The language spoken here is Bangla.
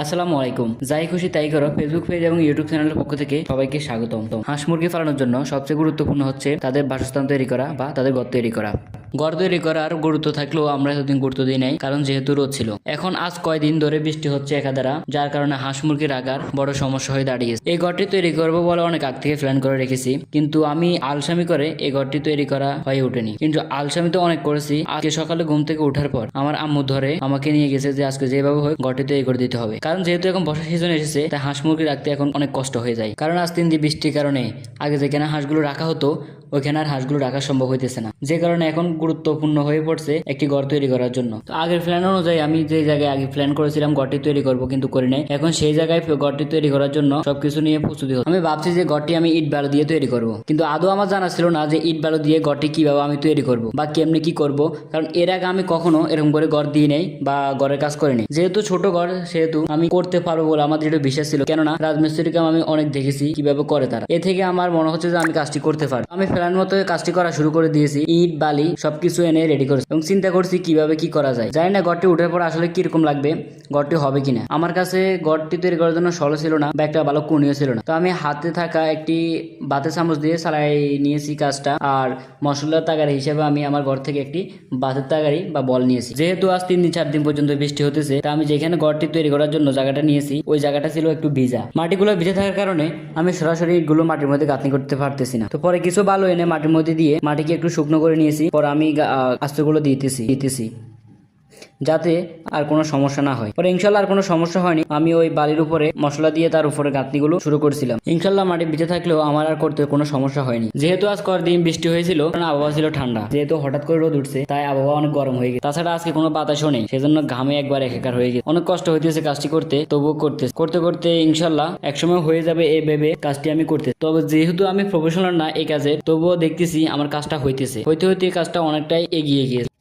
আসসালামু আলাইকুম। যাই খুশি তাই করো ফেসবুক পেজ এবং ইউটিউব চ্যানেলের পক্ষ থেকে সবাইকে স্বাগতম। হাঁস মুরগি পালানোর জন্য সবচেয়ে গুরুত্বপূর্ণ হচ্ছে তাদের বাসস্থান তৈরি করা বা তাদের ঘর তৈরি করা। ঘর তৈরি করার গুরুত্ব থাকলেও আমরা এতদিন গুরুত্ব দিই নাই, কারণ যেহেতু রোদ ছিল। এখন আজ কয়দিন ধরে বৃষ্টি হচ্ছে একাধারা, যার কারণে হাঁস মুরগির আগার বড় সমস্যা হয়ে দাঁড়িয়েছে। এই ঘরটি তৈরি করব বলে অনেক আগ থেকে প্ল্যান করে রেখেছি, কিন্তু আমি আলসামি করে এই ঘরটি তৈরি করা হয়ে ওঠেনি। কিন্তু আলসামি তো অনেক করেছি, আজকে সকালে ঘুম থেকে ওঠার পর আমার আম্মু ধরে আমাকে নিয়ে গেছে যে আজকে যেভাবে হোক ঘরটি তৈরি করে দিতে হবে। কারণ যেহেতু এখন বর্ষা সিজন এসেছে, তাই হাঁস মুরগি রাখতে এখন অনেক কষ্ট হয়ে যায়। কারণ আজ তিন দিন বৃষ্টির কারণে আগে যেখানে হাঁসগুলো রাখা হতো, ওইখানে আর হাঁসগুলো রাখা সম্ভব হইতেছে না। যে কারণে এখন গুরুত্বপূর্ণ হয়ে পড়ছে একটি ঘর তৈরি করার জন্য। তো আগের প্ল্যান অনুযায়ী আমি যে জায়গায় আগে প্ল্যান করেছিলাম, ঘরটি তৈরি করব কিন্তু করি নাই। এখন সেই জায়গায় ঘরটি তৈরি করার জন্য সবকিছু নিয়ে প্রস্তুতি আমি ভাবছি যে ঘরটি আমি ইট বালু দিয়ে তৈরি করব। কিন্তু আদৌ আমার জানা ছিল না যে ইট বালু দিয়ে ঘরটি কীভাবে আমি তৈরি করব বা কেমনি কি করব। কারণ এর আগে আমি কখনো এরকম করে ঘর দিয়ে নেই বা ঘরের কাজ করিনি যেহেতু ছোট ঘর, সেহেতু আমি করতে পারব বলে আমার যেটা বিশ্বাস ছিল। কেননা রাজমিস্ত্রির কাম আমি অনেক দেখেছি কীভাবে করে তারা। এ থেকে আমার মনে হচ্ছে যে আমি কাজটি করতে পারব। আমি প্ল্যান মতো কাজটি করা শুরু করে দিয়েছি। ইট, বালি সবকিছু এনে রেডি করেছি। এবং চিন্তা করছি কীভাবে কি করা যায়। জানি না ঘরটি উঠার পর আসলে কীরকম লাগবে ঘরটি হবে কিনা। আমার কাছে ঘরটি তৈরি করার জন্য সলো ছিল না বা একটা ভালো কুনিও ছিল না। তো আমি হাতে থাকা একটি বাতে চামচ দিয়ে সালাই নিয়েছি কাজটা, আর মশলার তাগারি হিসেবে আমি আমার ঘর থেকে একটি বাতের তাগারি বা বল নিয়েছি। যেহেতু আজ তিন দিন, চার দিন পর্যন্ত বৃষ্টি হতেছে, তা আমি যেখানে ঘরটি তৈরি করার জন্য জায়গাটা নিয়েছি, ওই জায়গাটা ছিল একটু ভিজা। মাটিগুলো ভিজে থাকার কারণে আমি সরাসরি ইটগুলো মাটির মধ্যে গাঁথনি করতে পারতেছি না। তো পরে কিছু বালু এনে মাটির মধ্যে দিয়ে মাটিকে একটু শুকনো করে নিয়েছি। পরে আমি গা- গাছগুলো দিতেছি দিতেছি। যাতে আর কোনো সমস্যা না হয়। পরে ইনশাল্লাহ আর কোনো সমস্যা হয়নি। আমি ওই বালির উপরে মশলা দিয়ে তার উপরে গাঁথনিগুলো শুরু করেছিলাম। ইনশাল্লাহ মাটি ভিজে থাকলেও আমার আর করতে কোনো সমস্যা হয়নি। যেহেতু আজ দিন বৃষ্টি হয়েছিল, কারণ আবহাওয়া ছিল ঠান্ডা। যেহেতু হঠাৎ করে রোদ উঠছে, তাই আবহাওয়া অনেক গরম হয়ে গেছে। তাছাড়া আজকে কোনো বাতাসও নেই, সেজন্য ঘামে একবার একাকার হয়ে গেছে। অনেক কষ্ট হইতেছে কাজটি করতে, তবুও করতে করতে করতে ইনশাল্লাহ একসময় হয়ে যাবে এই ভেবে কাজটি আমি করতে। তবে যেহেতু আমি প্রফেশনাল না এই কাজে, তবুও দেখতেছি আমার কাজটা হইতেছে। হইতে হইতে কাজটা অনেকটাই এগিয়ে গিয়েছে।